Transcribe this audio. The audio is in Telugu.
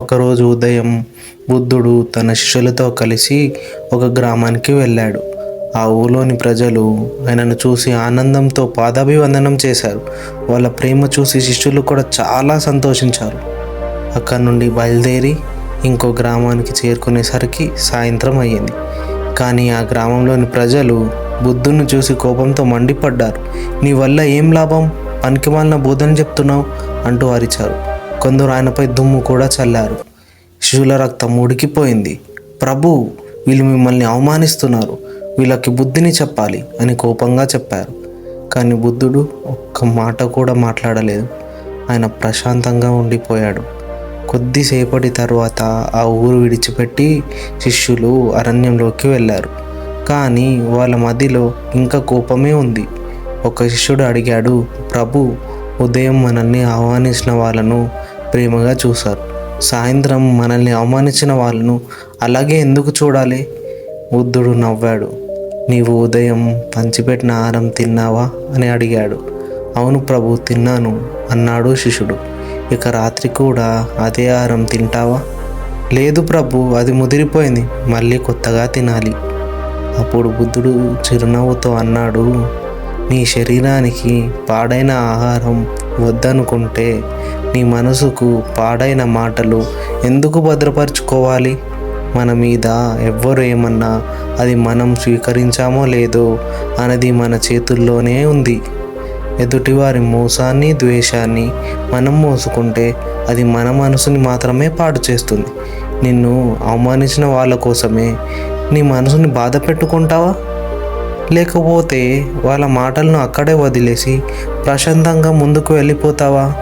ఒకరోజు ఉదయం బుద్ధుడు తన శిష్యులతో కలిసి ఒక గ్రామానికి వెళ్ళాడు. ఆ ఊలోని ప్రజలు ఆయనను చూసి ఆనందంతో పాదాభివందనం చేశారు. వాళ్ళ ప్రేమ చూసి శిష్యులు కూడా చాలా సంతోషించారు. అక్కడ నుండి బయలుదేరి ఇంకో గ్రామానికి చేరుకునేసరికి సాయంత్రం అయ్యింది. కానీ ఆ గ్రామంలోని ప్రజలు బుద్ధుని చూసి కోపంతో మండిపడ్డారు. నీ వల్ల ఏం లాభం? పనికి వాళ్ళ బోధన చెప్తున్నావు? అంటూ అరిచారు. కొందరు ఆయనపై దుమ్ము కూడా చల్లారు. శిశువుల రక్తం ఉడికిపోయింది. ప్రభు వీళ్ళు మిమ్మల్ని అవమానిస్తున్నారు. వీళ్ళకి బుద్ధిని చెప్పాలి అని కోపంగా చెప్పారు. కానీ బుద్ధుడు ఒక్క మాట కూడా మాట్లాడలేదు. ఆయన ప్రశాంతంగా ఉండిపోయాడు. కొద్దిసేపటి తర్వాత ఆ ఊరు విడిచిపెట్టి శిష్యులు అరణ్యంలోకి వెళ్ళారు. కానీ వాళ్ళ మదిలో ఇంకా కోపమే ఉంది. ఒక శిష్యుడు అడిగాడు ప్రభు ఉదయం మనల్ని ఆహ్వానించిన వాళ్ళను ప్రేమగా చూశారు. సాయంత్రం మనల్ని అవమానించిన వాళ్ళను అలాగే ఎందుకు చూడాలి? బుద్ధుడు నవ్వాడు. నీవు ఉదయం పంచిపెట్టిన ఆహారం తిన్నావా? అని అడిగాడు. అవును ప్రభు తిన్నాను అన్నాడు శిష్యుడు. ఇక రాత్రి కూడా అదే ఆహారం తింటావా? లేదు ప్రభు అది ముదిరిపోయింది. మళ్ళీ కొత్తగా తినాలి. అప్పుడు బుద్ధుడు చిరునవ్వుతో అన్నాడు నీ శరీరానికి పాడైన ఆహారం వద్దనుకుంటే నీ మనసుకు పాడైన మాటలు ఎందుకు భద్రపరచుకోవాలి? మన మీద ఎవ్వరు ఏమన్నా అది మనం స్వీకరించామో లేదో అన్నది మన చేతుల్లోనే ఉంది. ఎదుటివారి మోసాన్ని ద్వేషాన్ని మనం మోసుకుంటే అది మన మనసుని మాత్రమే పాడు చేస్తుంది. నిన్ను అవమానించిన వాళ్ళ కోసమే నీ మనసుని బాధ పెట్టుకుంటావా? లేకపోతే వాళ్ళ మాటలను అక్కడే వదిలేసి ప్రశాంతంగా ముందుకు వెళ్ళిపోతావా?